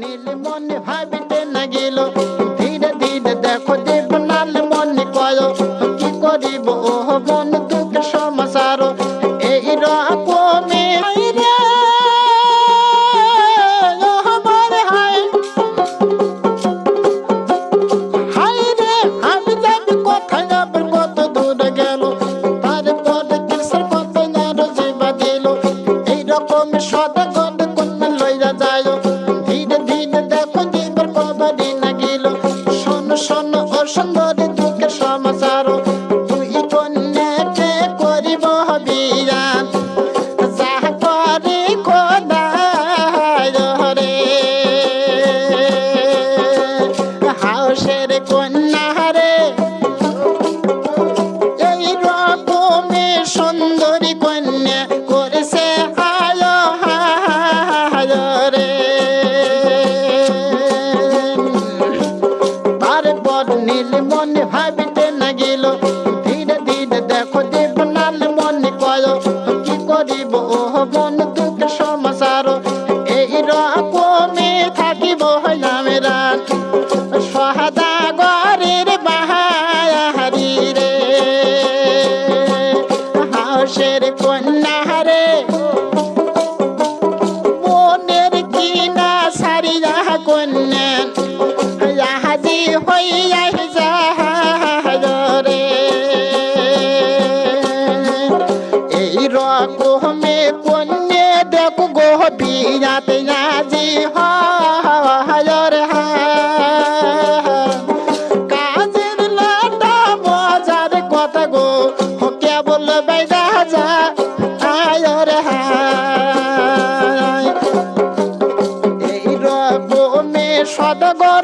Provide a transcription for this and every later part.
নীল মনে ভাবিতে না গেল ধীরে ধীরে দেখো দেব নাল মনে কয়। করিব ও মনে? শোন শোন ও সুন্দরী দিকে সমাচার। তুই কন্যাতে করিব বিয়া সমাচার। এই রকমে থাকিব আমরা সহাদা গরের বাহারি রে। হাউসের কন্যা রে মনের কিনা সারিয়া কন্যা হাজি হইয়া যা রে এই রকম ফুল বাইদা যা আয়র হায়। এই রব মে সদগো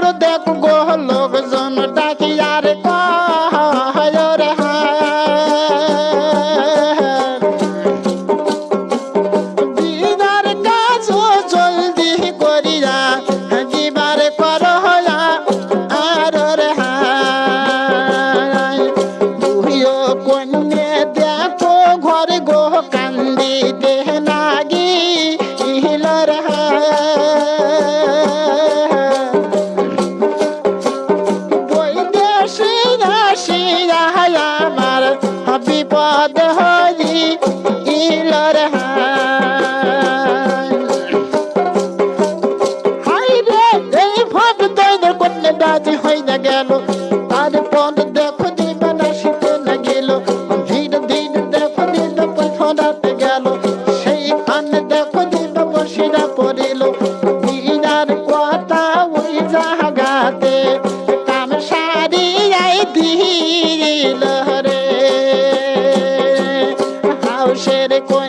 I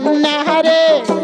कन्या हरे